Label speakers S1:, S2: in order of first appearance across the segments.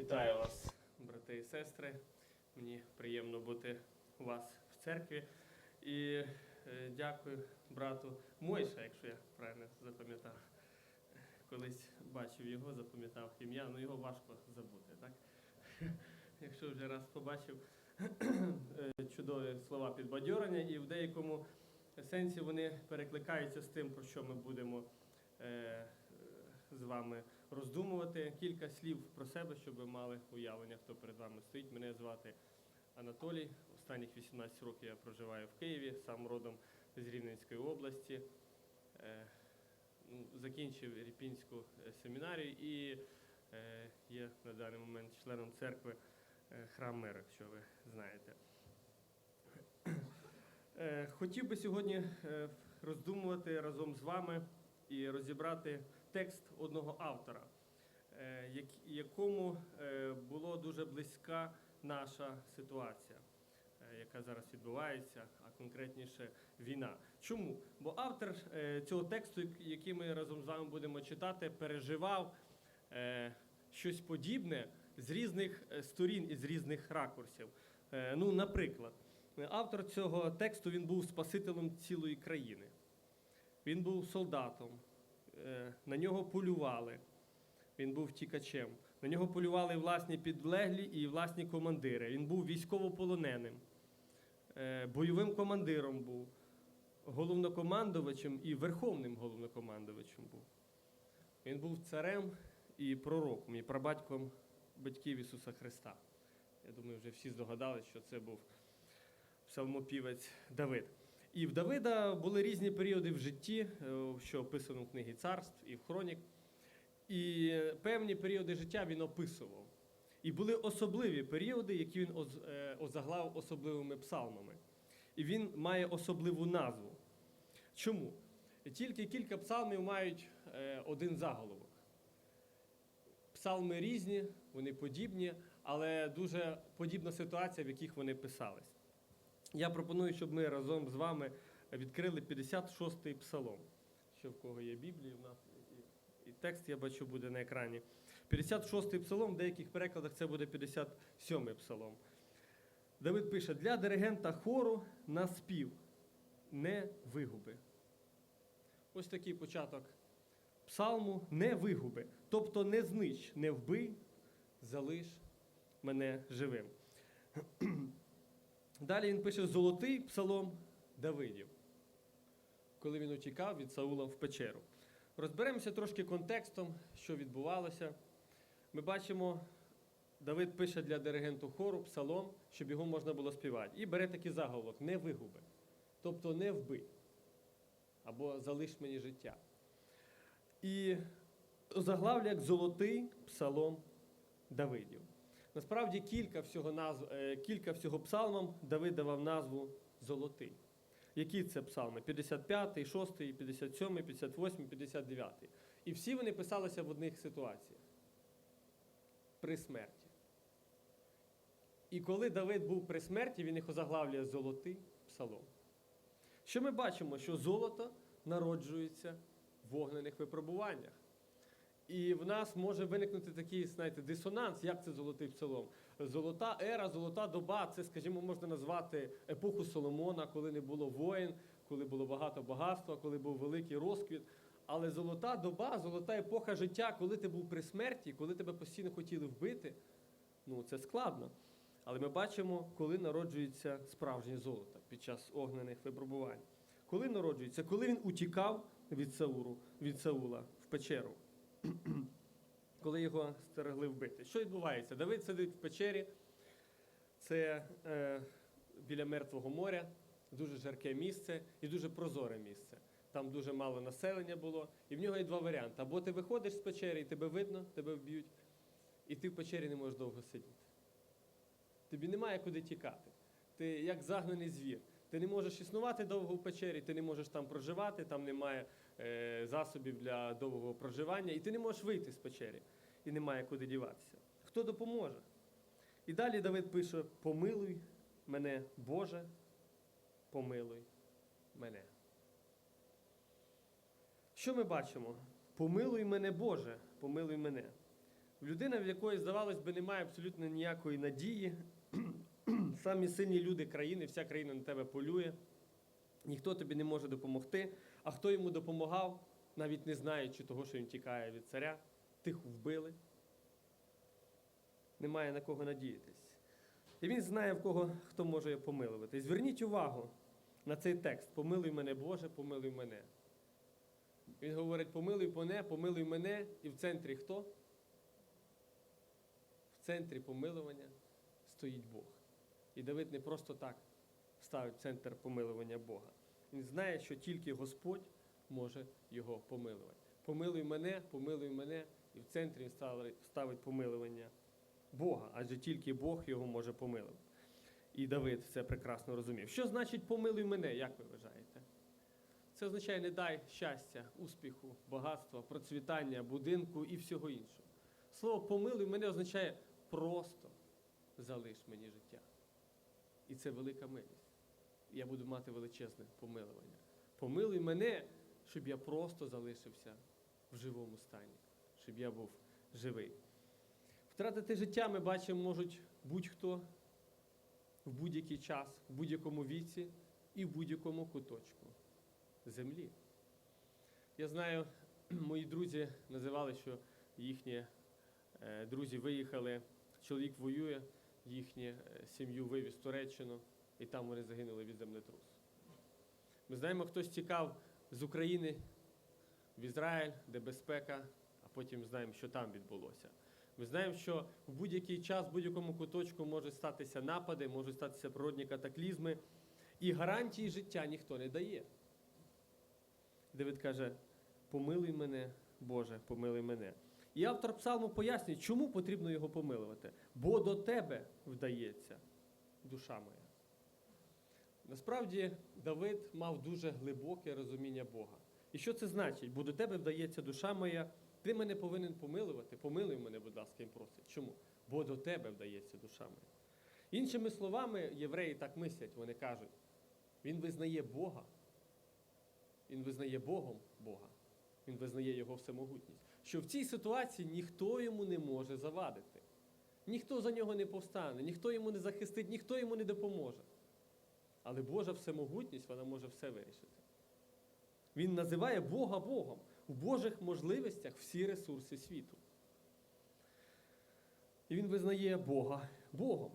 S1: Вітаю вас, брати і сестри. Мені приємно бути у вас в церкві. І е, дякую брату Мойша, якщо я правильно запам'ятав. Колись бачив його, запам'ятав ім'я, ну його важко забути, так? Якщо вже раз побачив е, чудові слова підбадьорення, і в деякому сенсі вони перекликаються з тим, про що ми будемо е, з вами роздумувати. Кілька слів про себе, щоб ви мали уявлення, хто перед вами стоїть. Мене звати Анатолій. Останніх 18 років я проживаю в Києві, сам родом з Рівненської області. Е, ну, Закінчив Ріпінську е, семінарію і е, є на даний момент членом церкви Храм Миру, якщо ви знаєте. Хотів би сьогодні роздумувати разом з вами і розібрати текст одного автора, е, якому е, було дуже близька наша ситуація, е, яка зараз відбувається, а конкретніше війна. Чому? Бо автор цього тексту, який ми разом з вами будемо читати, переживав щось подібне з різних сторін і з різних ракурсів. Ну, наприклад, автор цього тексту він був спасителем цілої країни. Він був солдатом, на нього полювали. Він був втікачем. На нього полювали власні підлеглі і власні командири. Він був військовополоненим, е, бойовим командиром був, головнокомандувачем і верховним головнокомандувачем був. Він був царем і пророком, і прабатьком батьків Ісуса Христа. Я думаю, вже всі здогадалися, що це був псалмопівець Давид. І в Давида були різні періоди в житті, е, що описано в книгі царств і в хронік. І певні періоди життя він описував. І були особливі періоди, які він е, озаглав особливими псалмами. І він має особливу назву. Чому? Тільки кілька псалмів мають е, один заголовок. Псалми різні, вони подібні, але дуже подібна ситуація, в яких вони писались. Я пропоную, щоб ми разом з вами відкрили 56-й псалом. Що в кого є Біблія, в нас і, текст я бачу буде на екрані. 56-й псалом, в деяких перекладах це буде 57-й псалом. Давид пише: для диригента хору на спів не вигуби. Ось такий початок псалму не вигуби. Тобто не знищ, не вбий, залиш мене живим. Далі він пише золотий псалом Давидів, коли він утікав від Саула в печеру. Розберемося трошки контекстом, що відбувалося. Ми бачимо, Давид пише для диригенту хору псалом, щоб його можна було співати. І бере такий заголовок не вигуби. Тобто не вбий. Або залиш мені життя. І заглавля як золотий псалом Давидів. Насправді кілька всього, назв, е, кілька всього псалмам Давид давав назву Золотий. Які це псалми? 55, 6, 57, 58, 59. І всі вони писалися в одних ситуаціях при смерті. І коли Давид був при смерті, він їх озаглавлює Золотий псалом. Що ми бачимо? Що золото народжується в вогнених випробуваннях. І в нас може виникнути такий, знаєте, дисонанс, як це золотий псалом. Золота ера, золота доба це, скажімо, можна назвати епоху Соломона, коли не було воїн, коли було багато багатства, коли був великий розквіт. Але золота доба, золота епоха життя, коли ти був при смерті, коли тебе постійно хотіли вбити, ну це складно. Але ми бачимо, коли народжується справжнє золото під час огнених випробувань. Коли народжується, коли він утікав від Сауру, від Саула в печеру коли його стерегли вбити. Що відбувається? Давид сидить в печері, це е, біля Мертвого моря, дуже жарке місце і дуже прозоре місце. Там дуже мало населення було, і в нього є два варіанти. Або ти виходиш з печери, і тебе видно, тебе вб'ють, і ти в печері не можеш довго сидіти. Тобі немає куди тікати. Ти як загнаний звір. Ти не можеш існувати довго в печері, ти не можеш там проживати, там немає засобів для довгого проживання, і ти не можеш вийти з печері, і немає куди діватися. Хто допоможе? І далі Давид пише: Помилуй мене, Боже, помилуй мене. Що ми бачимо? Помилуй мене, Боже, помилуй мене. Людина, в якої, здавалось би, немає абсолютно ніякої надії. Самі сильні люди країни, вся країна на тебе полює. Ніхто тобі не може допомогти. А хто йому допомагав, навіть не знаючи того, що він тікає від царя, тих вбили. Немає на кого надіятись. І він знає, в кого хто може помилувати. Зверніть увагу на цей текст: Помилуй мене, Боже, помилуй мене. Він говорить, помилуй мене, помилуй мене, і в центрі хто? В центрі помилування стоїть Бог. І Давид не просто так ставить в центр помилування Бога. Він знає, що тільки Господь може його помилувати. Помилуй мене, помилуй мене, і в центрі він ставить- помилування Бога, адже тільки Бог його може помилувати. І Давид це прекрасно розумів. Що значить помилуй мене, як ви вважаєте? Це означає не дай щастя, успіху, багатства, процвітання, будинку і всього іншого. Слово помилуй мене означає просто залиш мені життя. І це велика милість. Я буду мати величезне помилування. Помилуй мене, щоб я просто залишився в живому стані, щоб я був живий. Втратити життя ми бачимо, можуть будь-хто в будь-який час, в будь-якому віці і в будь-якому куточку землі. Я знаю, мої друзі називали, що їхні е, друзі виїхали, чоловік воює, їхню е, сім'ю вивіз в Туреччину, і там вони загинули від землетрусу. Ми знаємо, хтось тікав з України в Ізраїль, де безпека, а потім знаємо, що там відбулося. Ми знаємо, що в будь-який час, в будь-якому куточку можуть статися напади, можуть статися природні катаклізми, і гарантії життя ніхто не дає. Давид каже: помилуй мене, Боже, помилуй мене. І автор псалму пояснює, чому потрібно його помилувати. Бо до тебе вдається душа моя. Насправді Давид мав дуже глибоке розуміння Бога. І що це значить? Бо до тебе вдається душа моя, ти мене повинен помилувати. Помилуй мене, будь ласка, він просить. Чому? Бо до тебе вдається душа моя. Іншими словами, євреї так мислять, вони кажуть, він визнає Бога, він визнає Богом Бога, він визнає Його всемогутність. Що в цій ситуації ніхто йому не може завадити. Ніхто за нього не повстане, ніхто йому не захистить, ніхто йому не допоможе. Але Божа всемогутність, вона може все вирішити. Він називає Бога Богом. У Божих можливостях всі ресурси світу. І він визнає Бога Богом.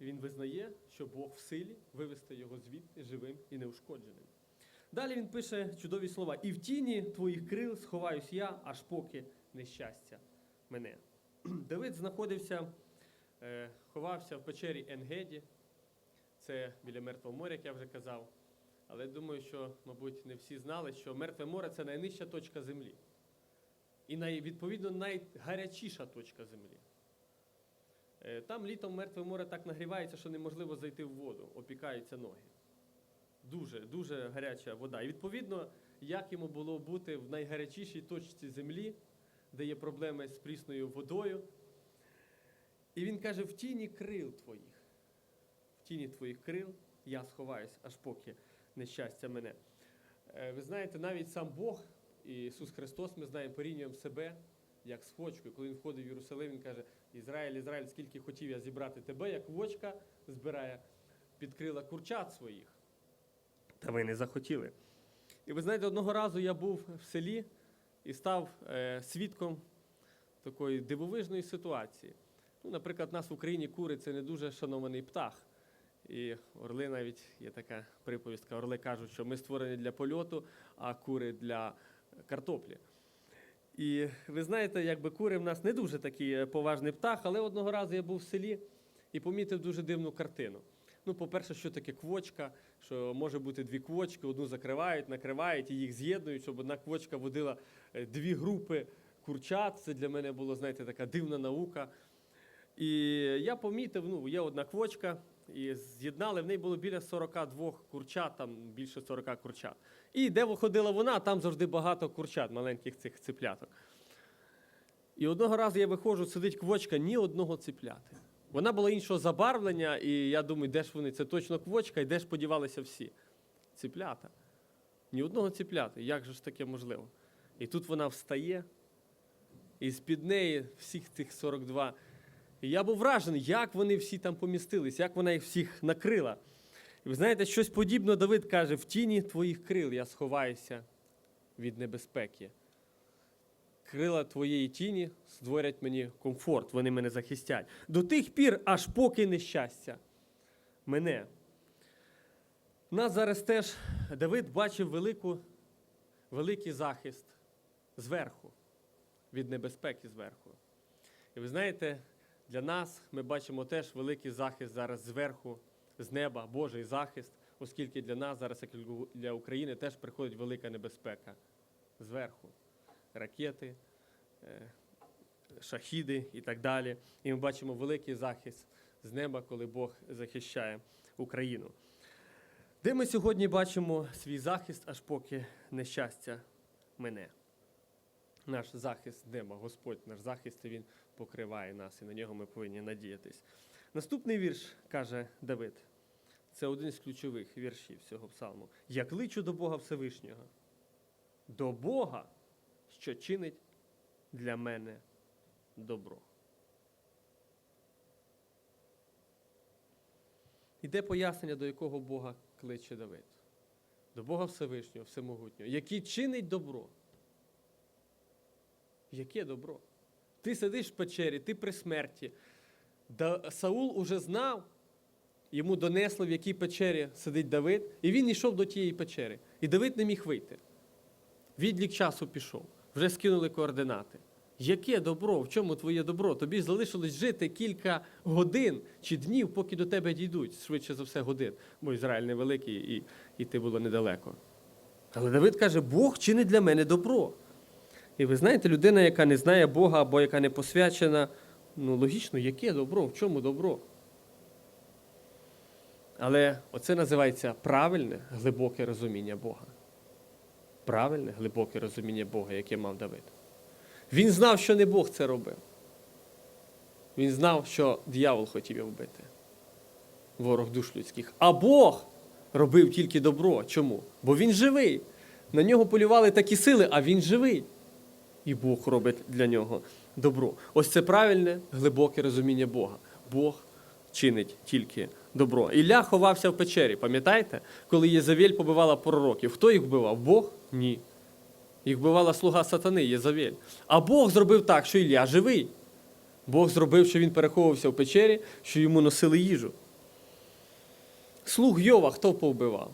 S1: І він визнає, що Бог в силі вивести його звідти живим і неушкодженим. Далі він пише чудові слова: І в тіні твоїх крил сховаюсь я, аж поки нещастя мене. Давид знаходився, е, ховався в печері Енгеді. Це біля Мертвого моря, як я вже казав. Але думаю, що, мабуть, не всі знали, що Мертве море це найнижча точка землі. І відповідно найгарячіша точка землі. Е, Там літом Мертве море так нагрівається, що неможливо зайти в воду, опікаються ноги. Дуже, дуже гаряча вода. І відповідно, як йому було бути в найгарячішій точці землі, де є проблеми з прісною водою. І він каже: в тіні крил твоїх, в тіні твоїх крил я сховаюсь, аж поки нещастя мене. Е, Ви знаєте, навіть сам Бог, Ісус Христос, ми знаємо, порівнюємо себе як з квочкою. Коли він входив в Єрусалим, він каже: Ізраїль, Ізраїль, скільки хотів я зібрати тебе, як квочка збирає під крила курчат своїх. Та ви не захотіли. І ви знаєте, одного разу я був в селі і став е, свідком такої дивовижної ситуації. Ну, наприклад, нас в Україні кури це не дуже шанований птах. І орли навіть є така приповістка. Орли кажуть, що ми створені для польоту, а кури для картоплі. І ви знаєте, якби кури в нас не дуже такий поважний птах, але одного разу я був в селі і помітив дуже дивну картину. Ну, по-перше, що таке квочка, що може бути дві квочки, одну закривають, накривають і їх з'єднують, щоб одна квочка водила е, дві групи курчат. Це для мене було, знаєте, така дивна наука. І я помітив, ну, є одна квочка, і з'єднали, в неї було біля 42 курчат, там більше 40 курчат. І де виходила вона, там завжди багато курчат, маленьких цих ципляток. І одного разу я виходжу, сидить квочка, ні одного ципляти. Вона була іншого забарвлення, і я думаю, де ж вони? Це точно квочка, і де ж подівалися всі? Циплята. Ні одного циплята. Як же ж таке можливо? І тут вона встає і з-під неї всіх цих 42. І я був вражений, як вони всі там помістились, як вона їх всіх накрила. І ви знаєте, щось подібне Давид каже: в тіні твоїх крил я сховаюся від небезпеки. Крила твоєї тіні створять мені комфорт, вони мене захистять. До тих пір, аж поки нещастя мене. Нас зараз теж Давид бачив велику, великий захист зверху, від небезпеки зверху. І ви знаєте, для нас ми бачимо теж великий захист зараз зверху, з неба, Божий захист, оскільки для нас зараз, як для України, теж приходить велика небезпека зверху. Ракети, е, шахіди і так далі. І ми бачимо великий захист з неба, коли Бог захищає Україну. Де ми сьогодні бачимо свій захист, аж поки нещастя мене. Наш захист неба, Господь, наш захист, і Він покриває нас, і на нього ми повинні надіятись. Наступний вірш каже Давид. Це один з ключових віршів цього псалму. Я кличу до Бога Всевишнього, до Бога, що чинить для мене добро. Іде пояснення, до якого Бога кличе Давид. До Бога Всевишнього, Всемогутнього, який чинить добро. Яке добро? Ти сидиш в печері, ти при смерті. Да, Саул уже знав, йому донесли, в якій печері сидить Давид, і він йшов до тієї печери. І Давид не міг вийти. Відлік часу пішов, вже скинули координати. Яке добро? В чому твоє добро? Тобі залишилось жити кілька годин чи днів, поки до тебе дійдуть, швидше за все, годин, бо Ізраїль невеликий і йти було недалеко. Але Давид каже: Бог чинить для мене добро. І ви знаєте, людина, яка не знає Бога або яка не посвячена, ну логічно, яке добро? В чому добро? Але оце називається правильне, глибоке розуміння Бога. Правильне, глибоке розуміння Бога, яке мав Давид. Він знав, що не Бог це робив. Він знав, що дьявол хотів його вбити, ворог душ людських. А Бог робив тільки добро. Чому? Бо він живий. На нього полювали такі сили, а він живий. І Бог робить для нього добро. Ось це правильне, глибоке розуміння Бога. Бог чинить тільки добро. Ілля ховався в печері, пам'ятаєте? Коли Єзавель побивала пророків. Хто їх вбивав? Бог? Ні. Їх вбивала слуга сатани, Єзавель. А Бог зробив так, що Ілля живий. Бог зробив, що він переховувався в печері, що йому носили їжу. Слуг Йова хто повбивав?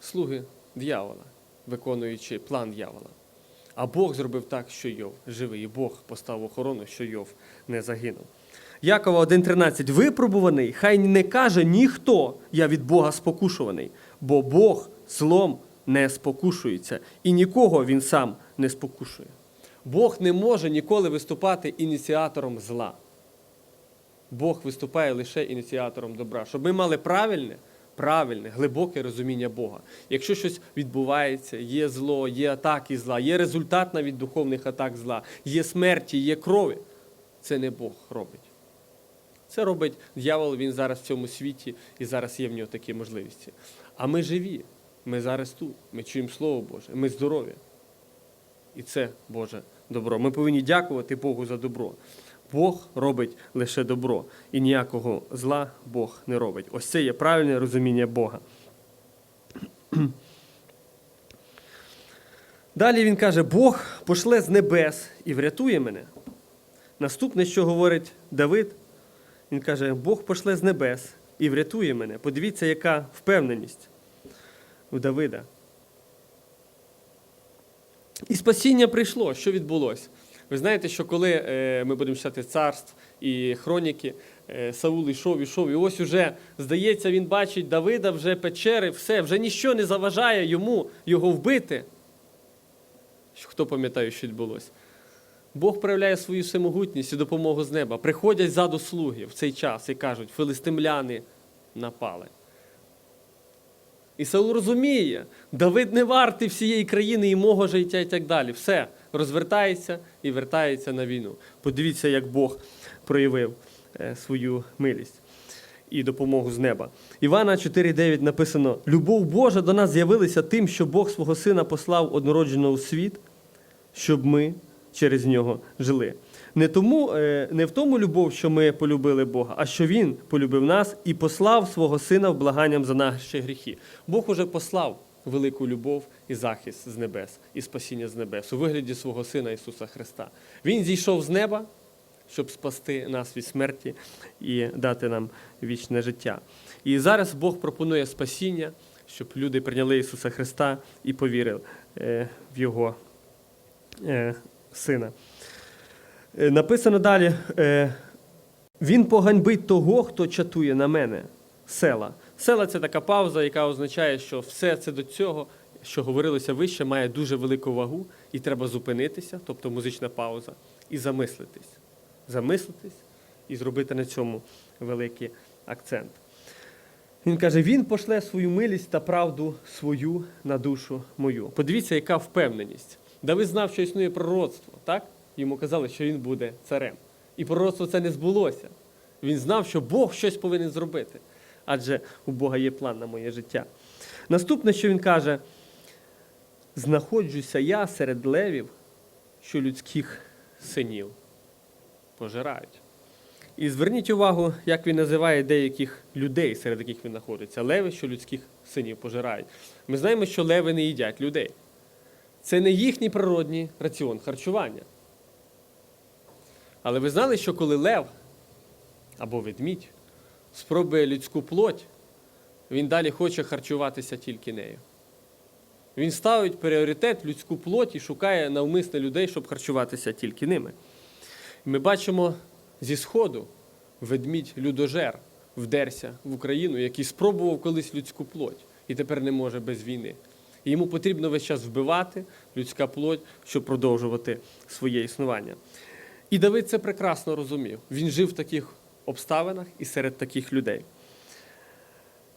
S1: Слуги дьявола, виконуючи план дьявола. А Бог зробив так, що Йов живий, і Бог поставив охорону, що Йов не загинув. Якова 1.13. Випробуваний, хай не каже ніхто, я від Бога спокушуваний, бо Бог злом не спокушується, і нікого він сам не спокушує. Бог не може ніколи виступати ініціатором зла. Бог виступає лише ініціатором добра. Щоб ми мали правильне, правильне, глибоке розуміння Бога. Якщо щось відбувається, є зло, є атаки зла, є результат навіть духовних атак зла, є смерті, є крові, це не Бог робить. Це робить дьявол, він зараз в цьому світі і зараз є в нього такі можливості. А ми живі, ми зараз тут, ми чуємо Слово Боже, ми здорові. І це Боже добро. Ми повинні дякувати Богу за добро. Бог робить лише добро, і ніякого зла Бог не робить. Ось це є правильне розуміння Бога. Далі він каже: Бог пошле з небес і врятує мене. Наступне, що говорить Давид, він каже: Бог пошле з небес і врятує мене. Подивіться, яка впевненість у Давида. І спасіння прийшло. Що відбулося? Ви знаєте, що коли е, ми будемо читати царств і хроніки, е, Саул йшов, йшов, і ось уже, здається, він бачить Давида вже печери, все, вже ніщо не заважає йому його вбити. Хто пам'ятає, що відбулося? Бог проявляє свою всемогутність і допомогу з неба. Приходять ззаду слуги в цей час і кажуть, филистимляни напали. І Саул розуміє, Давид не вартий всієї країни і мого життя і так далі. Все, розвертається і вертається на війну. Подивіться, як Бог проявив е, свою милість і допомогу з неба. Івана 4,9 написано: Любов Божа до нас з'явилася тим, що Бог свого Сина послав однородженого у світ, щоб ми через нього жили. Не, тому, е, не в тому любов, що ми полюбили Бога, а що Він полюбив нас і послав свого Сина в благанням за наші гріхи. Бог уже послав велику любов і захист з небес, і спасіння з небес у вигляді свого Сина Ісуса Христа. Він зійшов з неба, щоб спасти нас від смерті і дати нам вічне життя. І зараз Бог пропонує спасіння, щоб люди прийняли Ісуса Христа і повірили е, в Його е, Сина. Е, Написано далі: Він поганьбить того, хто чатує на мене. Села. Села це така пауза, яка означає, що все це до цього, що говорилося вище, має дуже велику вагу, і треба зупинитися, тобто музична пауза, і замислитись. Замислитись і зробити на цьому великий акцент. Він каже: Він пошле свою милість та правду свою на душу мою. Подивіться, яка впевненість. Давид знав, що існує пророцтво, так? Йому казали, що він буде царем. І пророцтво це не збулося. Він знав, що Бог щось повинен зробити, адже у Бога є план на моє життя. Наступне, що він каже: знаходжуся я серед левів, що людських синів пожирають. І зверніть увагу, як він називає деяких людей, серед яких він знаходиться. Леви, що людських синів пожирають. Ми знаємо, що леви не їдять людей. Це не їхній природній раціон харчування. Але ви знали, що коли лев або ведмідь спробує людську плоть, він далі хоче харчуватися тільки нею. Він ставить пріоритет людську плоть і шукає навмисне людей, щоб харчуватися тільки ними. Ми бачимо зі Сходу ведмідь людожер вдерся в Україну, який спробував колись людську плоть і тепер не може без війни. І йому потрібно весь час вбивати людська плоть, щоб продовжувати своє існування. І Давид це прекрасно розумів. Він жив в таких обставинах і серед таких людей.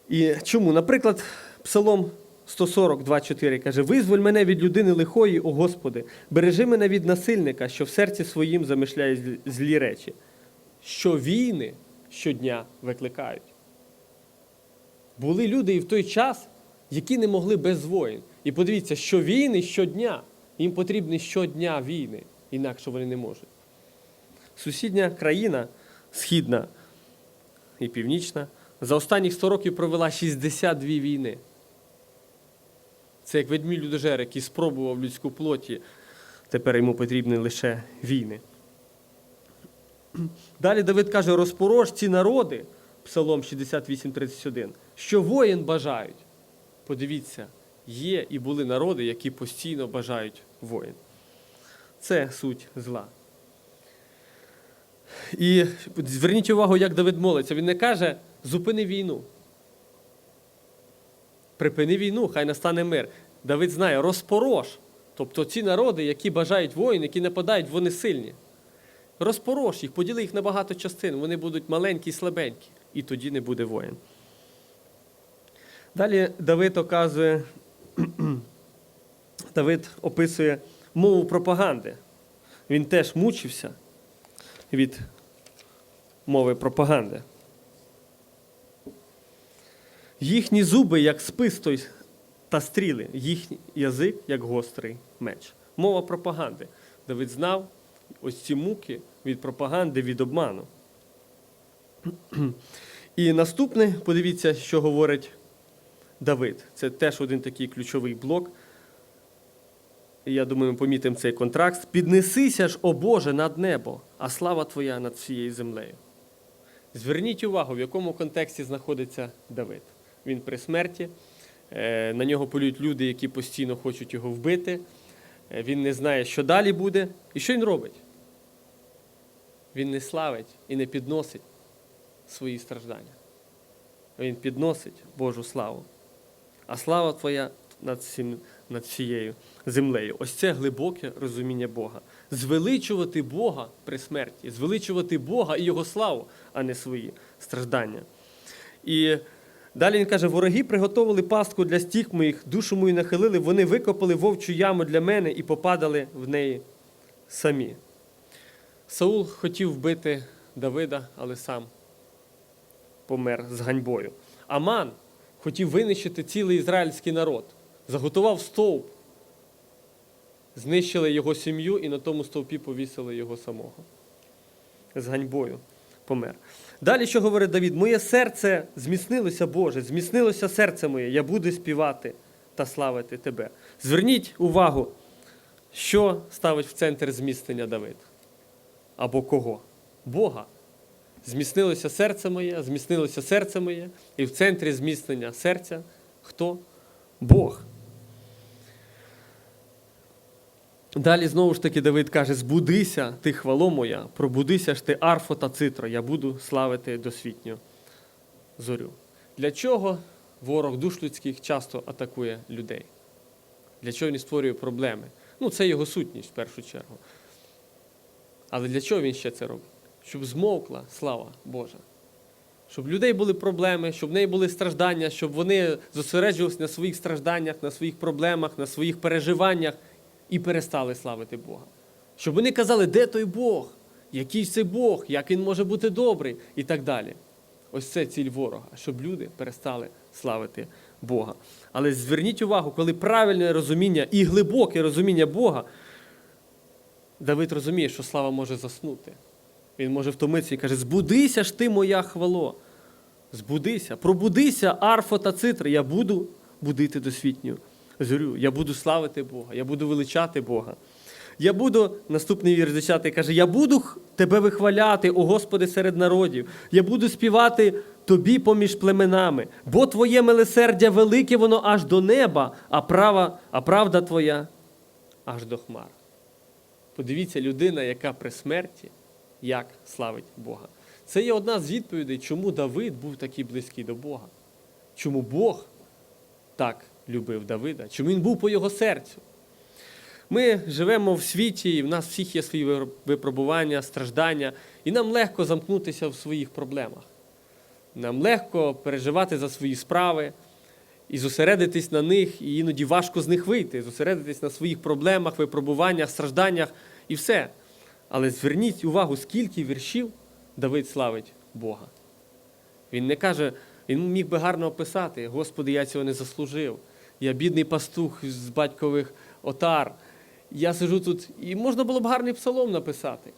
S1: І чому? Наприклад, Псалом 140, 2,4 каже: Визволь мене від людини лихої, о Господи, бережи мене від насильника, що в серці своїм замишляє злі- речі, що війни щодня викликають. Були люди і в той час, які не могли без воїн. І подивіться, що війни щодня, їм потрібні щодня війни, інакше вони не можуть. Сусідня країна, східна і північна, за останні 100 років провела 62 війни. Це як ведмідь людожер, який спробував людську плоті, тепер йому потрібні лише війни. Далі Давид каже: розпорож ці народи, Псалом 68:31, що воїн бажають. Подивіться, є і були народи, які постійно бажають воїн. Це суть зла. І зверніть увагу, як Давид молиться. Він не каже, зупини війну. Припини війну, хай настане мир. Давид знає, розпорож. Тобто ці народи, які бажають воїн, які нападають, вони сильні. Розпорож їх, поділи їх на багато частин, вони будуть маленькі і слабенькі, і тоді не буде воїн. Далі Давид оказує, Давид описує мову пропаганди. Він теж мучився від мови пропаганди. Їхні зуби, як спистой та стріли, їхній язик, як гострий меч. Мова пропаганди. Давид знав ось ці муки від пропаганди, від обману. І наступне, подивіться, що говорить Давид. Це теж один такий ключовий блок. Я думаю, ми помітимо цей контракт. Піднесися ж, о Боже, над небо, а слава Твоя над всією землею. Зверніть увагу, в якому контексті знаходиться Давид. Він при смерті, е, на нього полюють люди, які постійно хочуть його вбити. Е, Він не знає, що далі буде. І що він робить? Він не славить і не підносить свої страждання. Він підносить Божу славу. А слава Твоя над, всім, над всією землею. Ось це глибоке розуміння Бога. Звеличувати Бога при смерті, звеличувати Бога і Його славу, а не свої страждання. І далі він каже: вороги приготовили пастку для стік моїх, душу мою нахилили, вони викопали вовчу яму для мене і попадали в неї самі. Саул хотів вбити Давида, але сам помер з ганьбою. Аман хотів винищити цілий ізраїльський народ, заготував стовп знищили його сім'ю і на тому стовпі повісили його самого. З ганьбою помер. Далі, що говорить Давід? Моє серце зміцнилося, Боже, зміцнилося серце моє, я буду співати та славити Тебе. Зверніть увагу, що ставить в центр зміцнення Давид. Або кого? Бога. Зміцнилося серце моє, зміцнилося серце моє, і в центрі зміцнення серця хто? Бог. Далі знову ж таки Давид каже: Збудися, ти хвало моя, пробудися ж ти арфо та цитро, я буду славити досвітню зорю. Для чого ворог душ людських часто атакує людей? Для чого він створює проблеми? Ну, це його сутність в першу чергу. Але для чого він ще це робить? Щоб змовкла слава Божа. Щоб людей були проблеми, щоб в неї були страждання, щоб вони зосереджувалися на своїх стражданнях, на своїх проблемах, на своїх переживаннях і перестали славити Бога. Щоб вони казали, де той Бог, який це Бог, як він може бути добрий і так далі. Ось це ціль ворога, щоб люди перестали славити Бога. Але зверніть увагу, коли правильне розуміння і глибоке розуміння Бога, Давид розуміє, що слава може заснути. Він може втомитися і каже: Збудися ж ти, моя хвало. Збудися, пробудися, арфо та цитра. Я буду будити досвітню зорю. Я буду славити Бога, я буду величати Бога. Я буду, наступний вірш 10 каже: Я буду тебе вихваляти, о Господи, серед народів. Я буду співати тобі поміж племенами, бо Твоє милосердя велике, воно аж до неба, а, права, а правда Твоя аж до хмар. Подивіться, людина, яка при смерті, як славить Бога. Це є одна з відповідей, чому Давид був такий близький до Бога. Чому Бог так любив Давида, чому він був по його серцю. Ми живемо в світі, і в нас всіх є свої випробування, страждання, і нам легко замкнутися в своїх проблемах. Нам легко переживати за свої справи і зосередитись на них, і іноді важко з них вийти, зосередитись на своїх проблемах, випробуваннях, стражданнях і все. Але зверніть увагу, скільки віршів Давид славить Бога. Він не каже, він міг би гарно описати: Господи, я цього не заслужив. Я бідний пастух з батькових отар. Я сижу тут, і можна було б гарний псалом написати.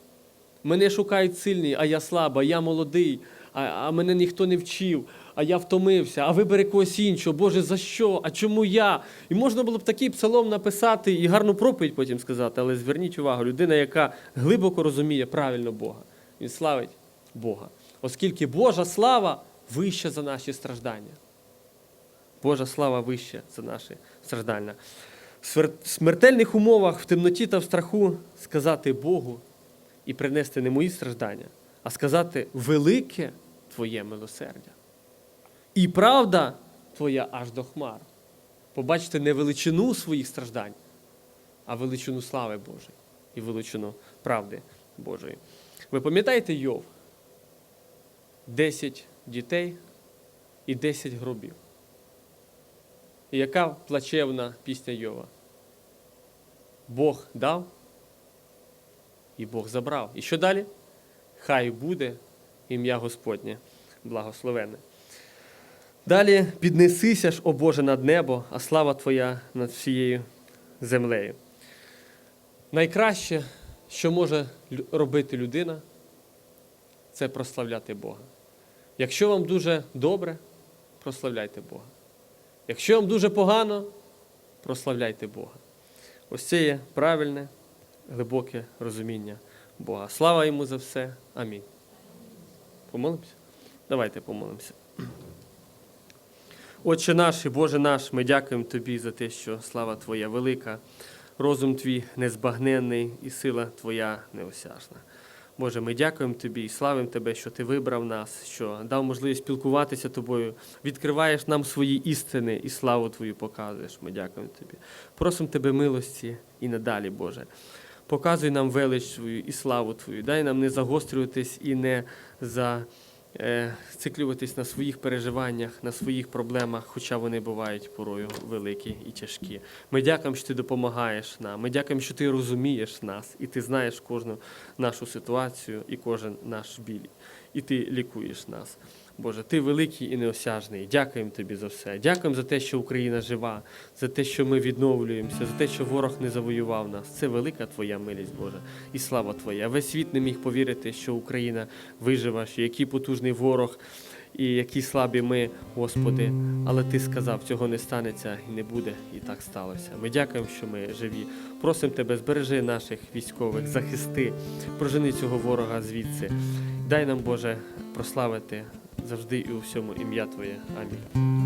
S1: Мене шукають сильні, а я слаба, я молодий, а, а мене ніхто не вчив, а я втомився, а вибери когось іншого, Боже, за що? А чому я? І можна було б такий псалом написати і гарну проповідь потім сказати, але зверніть увагу, людина, яка глибоко розуміє правильно Бога, він славить Бога. Оскільки Божа слава вища за наші страждання. Божа слава вища за наші страждання. В смертельних умовах, в темноті та в страху сказати Богу і принести не мої страждання, а сказати велике Твоє милосердя. І правда Твоя аж до хмар. Побачити не величину своїх страждань, а величину слави Божої і величину правди Божої. Ви пам'ятаєте Йов? Десять дітей і десять гробів. І яка плачевна пісня Йова? Бог дав, і Бог забрав. І що далі? Хай буде ім'я Господнє благословенне. Далі піднесися ж, о Боже, над небо, а слава Твоя над всією землею. Найкраще, що може робити людина, це прославляти Бога. Якщо вам дуже добре, прославляйте Бога. Якщо вам дуже погано, прославляйте Бога. Ось це є правильне, глибоке розуміння Бога. Слава йому за все. Амінь. Помолимося? Давайте помолимося. Отче наш і Боже наш, ми дякуємо Тобі за те, що слава Твоя велика, розум Твій незбагненний і сила Твоя неосяжна. Боже, ми дякуємо Тобі і славимо Тебе, що Ти вибрав нас, що дав можливість спілкуватися Тобою, відкриваєш нам свої істини і славу Твою показуєш. Ми дякуємо Тобі. Просимо Тебе милості і надалі, Боже. Показуй нам велич Твою і славу Твою. Дай нам не загострюватись і не за, циклюватись на своїх переживаннях, на своїх проблемах, хоча вони бувають порою великі і тяжкі. Ми дякуємо, що ти допомагаєш нам. Ми дякуємо, що ти розумієш нас, і ти знаєш кожну нашу ситуацію і кожен наш біль. І ти лікуєш нас. Боже, ти великий і неосяжний. Дякуємо тобі за все. Дякуємо за те, що Україна жива, за те, що ми відновлюємося, за те, що ворог не завоював нас. Це велика твоя милість, Боже, і слава Твоя. Весь світ не міг повірити, що Україна вижива, що який потужний ворог і які слабі ми, Господи. Але Ти сказав, цього не станеться і не буде, і так сталося. Ми дякуємо, що ми живі. Просимо Тебе, збережи наших військових, захисти, прожени цього ворога звідси. Дай нам, Боже, прославити завжди і у всьому ім'я Твоє. Амінь.